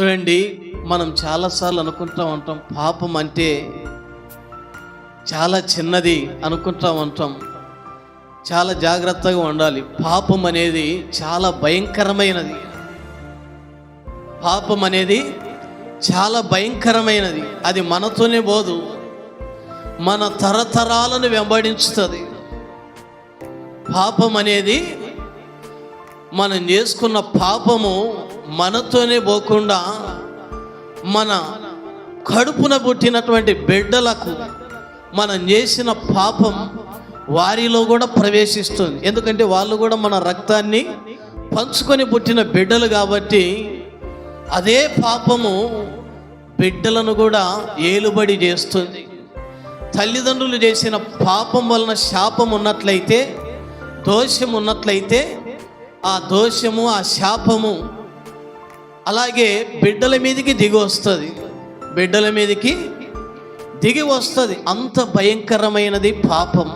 చూడండి మనం చాలాసార్లు అనుకుంటా ఉంటాం పాపం అంటే చాలా చిన్నది అనుకుంటా ఉంటాం. చాలా జాగ్రత్తగా ఉండాలి. పాపం అనేది చాలా భయంకరమైనది. పాపం అనేది చాలా భయంకరమైనది. అది మనతోనే పోదు. మన తరతరాలను వెంబడించుతుంది. పాపం అనేది మనం చేసుకున్న పాపము మనతోనే పోకుండా మన కడుపున పుట్టినటువంటి బిడ్డలకు మనం చేసిన పాపం వారిలో కూడా ప్రవేశిస్తుంది. ఎందుకంటే వాళ్ళు కూడా మన రక్తాన్ని పంచుకొని పుట్టిన బిడ్డలు కాబట్టి అదే పాపము బిడ్డలను కూడా ఏలుబడి చేస్తుంది. తల్లిదండ్రులు చేసిన పాపం వలన శాపం ఉన్నట్లయితే దోషం ఉన్నట్లయితే ఆ దోషము ఆ శాపము అలాగే బిడ్డల మీదకి దిగి వస్తుంది. బిడ్డల మీదకి దిగి వస్తుంది. అంత భయంకరమైనది పాపం.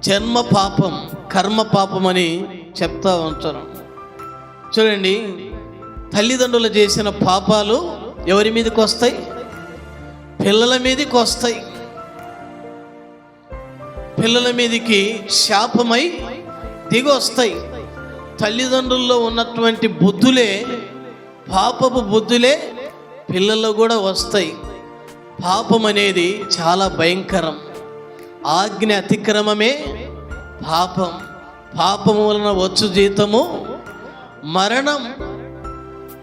జన్మ పాపం కర్మ పాపం అని చెప్తా ఉంటాను. చూడండి తల్లిదండ్రులు చేసిన పాపాలు ఎవరి మీదకి వస్తాయి? పిల్లల మీదకి వస్తాయి. పిల్లల మీదకి శాపమై దిగి వస్తాయి. తల్లిదండ్రుల్లో ఉన్నటువంటి బుద్ధులే పాపపు బుద్ధులే పిల్లల్లో కూడా వస్తాయి. పాపం అనేది చాలా భయంకరం. ఆజ్ఞ అతిక్రమమే పాపం. పాపం వలన వచ్చు జీతము మరణం